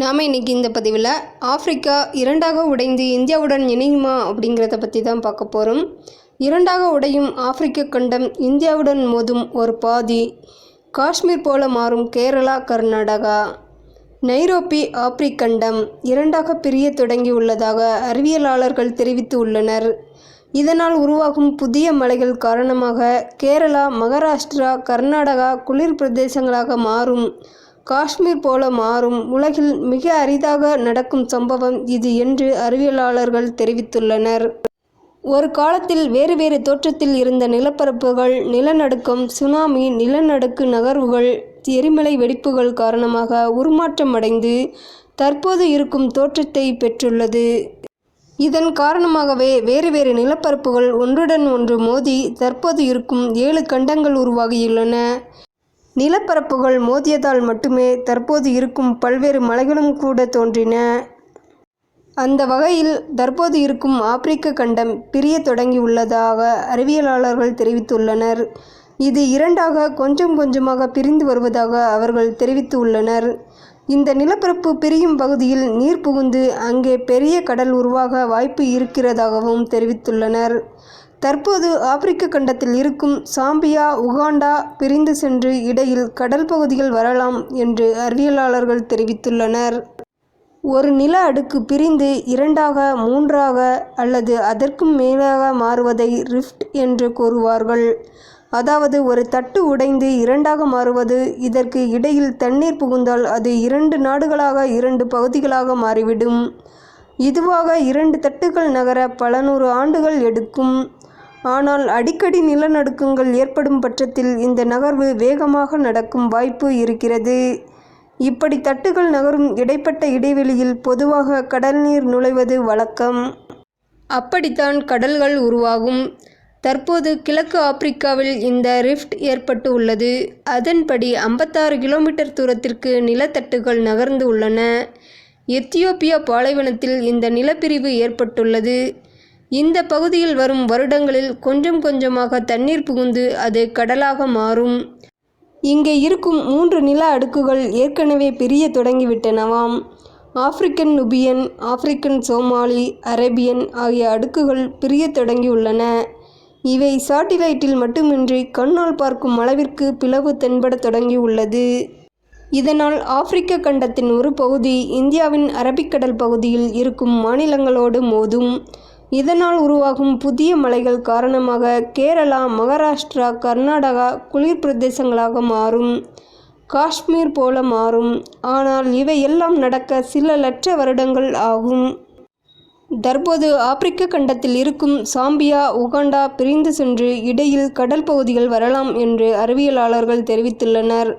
நாம் இன்றைக்கி இந்த பதிவில் ஆப்பிரிக்கா இரண்டாக உடைந்து இந்தியாவுடன் இணையுமா அப்படிங்கிறத பற்றி தான் பார்க்க போகிறோம் இரண்டாக உடையும் ஆப்பிரிக்க கண்டம் இந்தியாவுடன் மோதும் ஒரு பாதி காஷ்மீர் போல மாறும் கேரளா கர்நாடகா. நைரோப்பி ஆப்பிரிக் கண்டம் இரண்டாக பிரிய தொடங்கியுள்ளதாக அறிவியலாளர்கள் தெரிவித்து உள்ளனர். இதனால் உருவாகும் புதிய மலைகள் காரணமாக கேரளா மகாராஷ்டிரா கர்நாடகா குளிர் பிரதேசங்களாக மாறும். காஷ்மீர் போல மாறும். உலகில் மிக அரிதாக நடக்கும் சம்பவம் இது என்று அறிவியலாளர்கள் தெரிவித்துள்ளனர். ஒரு காலத்தில் வேறு வேறு தோற்றத்தில் இருந்த நிலப்பரப்புகள் நிலநடுக்கம் சுனாமி நிலநடுக்கு நகர்வுகள் எரிமலை வெடிப்புகள் காரணமாக உருமாற்றம் அடைந்து தற்போது இருக்கும் தோற்றத்தை பெற்றுள்ளது. இதன் காரணமாகவே வேறு வேறு நிலப்பரப்புகள் ஒன்றுடன் ஒன்று மோதி தற்போது இருக்கும் ஏழு கண்டங்கள் உருவாகியுள்ளன. நிலப்பரப்புகள் மோதியதால் மட்டுமே தற்போது இருக்கும் பல்வேறு மலைகளும் கூட தோன்றின. அந்த வகையில் தற்போது இருக்கும் ஆப்பிரிக்க கண்டம் பிரிய தொடங்கியுள்ளதாக அறிவியலாளர்கள் தெரிவித்துள்ளனர். இது இரண்டாக கொஞ்சம் கொஞ்சமாக பிரிந்து வருவதாக அவர்கள் தெரிவித்துள்ளனர் இந்த நிலப்பரப்பு பிரியும் பகுதியில் நீர் புகுந்து அங்கே பெரிய கடல் உருவாக வாய்ப்பு இருக்கிறதாகவும் தெரிவித்துள்ளனர். தற்போது ஆப்பிரிக்க கண்டத்தில் இருக்கும் சாம்பியா உகாண்டா பிரிந்து சென்று இடையில் கடல் பகுதிகள் வரலாம் என்று அறிவியலாளர்கள் தெரிவித்துள்ளனர். ஒரு நில அடுக்கு பிரிந்து இரண்டாக மூன்றாக அல்லது அதற்கும் மேலாக மாறுவதை ரிஃப்ட் என்று கூறுவார்கள். அதாவது ஒரு தட்டு உடைந்து இரண்டாக மாறுவது இதற்கு இடையில் தண்ணீர் புகுந்தால் அது இரண்டு நாடுகளாக இரண்டு பகுதிகளாக மாறிவிடும். இதுவாக இரண்டு தட்டுகள் நகர பல நூறு ஆண்டுகள் எடுக்கும். ஆனால் அடிக்கடி நிலநடுக்கங்கள் ஏற்படும் பட்சத்தில் இந்த நகர்வு வேகமாக நடக்கும் வாய்ப்பு இருக்கிறது. இப்படி தட்டுகள் நகரும் இடைப்பட்ட இடைவெளியில் பொதுவாக கடல் நீர் நுழைவது வழக்கம். அப்படித்தான் கடல்கள் உருவாகும். தற்போது கிழக்கு ஆப்பிரிக்காவில் இந்த ரிஃப்ட் ஏற்பட்டு உள்ளது. அதன்படி ஐம்பத்தாறு கிலோமீட்டர் தூரத்திற்கு நிலத்தட்டுகள் நகர்ந்து உள்ளன. எத்தியோப்பியா பாலைவனத்தில் இந்த நிலப்பிரிவு ஏற்பட்டுள்ளது. இந்த பகுதியில் வரும் வருடங்களில் கொஞ்சம் கொஞ்சமாக தண்ணீர் புகுந்து அது கடலாக மாறும். இங்கே இருக்கும் மூன்று நில அடுக்குகள் ஏற்கனவே பிரிய தொடங்கிவிட்டனவாம். African Nubian African Somali Arabian ஆகிய அடுக்குகள் பிரிய தொடங்கியுள்ளன. இவை சாட்டிலைட்டில் மட்டுமின்றி கண்ணால் பார்க்கும் அளவிற்கு பிளவு தென்பட தொடங்கியுள்ளது. இதனால் ஆப்பிரிக்க கண்டத்தின் ஒரு பகுதி இந்தியாவின் அரபிக்கடல் பகுதியில் இருக்கும் மாநிலங்களோடு மோதும். இதனால் உருவாகும் புதிய மலைகள் காரணமாக கேரளா மகாராஷ்டிரா கர்நாடகா குளிர் பிரதேசங்களாக மாறும். காஷ்மீர் போல மாறும். ஆனால் இவையெல்லாம் நடக்க சில லட்ச வருடங்கள் ஆகும். தற்போது ஆப்பிரிக்க கண்டத்தில் இருக்கும் சாம்பியா உகாண்டா பிரிந்து சென்று இடையில் கடல் பகுதிகள் வரலாம் என்று அறிவியலாளர்கள் தெரிவித்துள்ளனர்.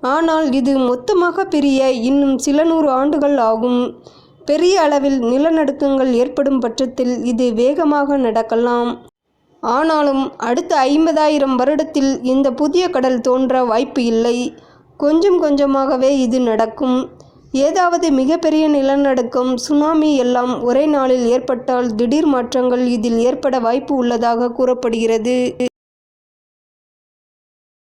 ஆனால் இது மொத்தமாக பிரிய இன்னும் சில நூறு ஆண்டுகள் ஆகும். பெரிய அளவில் நிலநடுக்கங்கள் ஏற்படும் பட்சத்தில் இது வேகமாக நடக்கலாம். ஆனாலும் அடுத்த ஐம்பதாயிரம் வருடத்தில் இந்த புதிய கடல் தோன்ற வாய்ப்பு இல்லை. கொஞ்சம் கொஞ்சமாகவே இது நடக்கும். ஏதாவது மிகப்பெரிய நிலநடுக்கம் சுனாமி எல்லாம் ஒரே நாளில் ஏற்பட்டால் திடீர் மாற்றங்கள் இதில் ஏற்பட வாய்ப்பு உள்ளதாக கூறப்படுகிறது.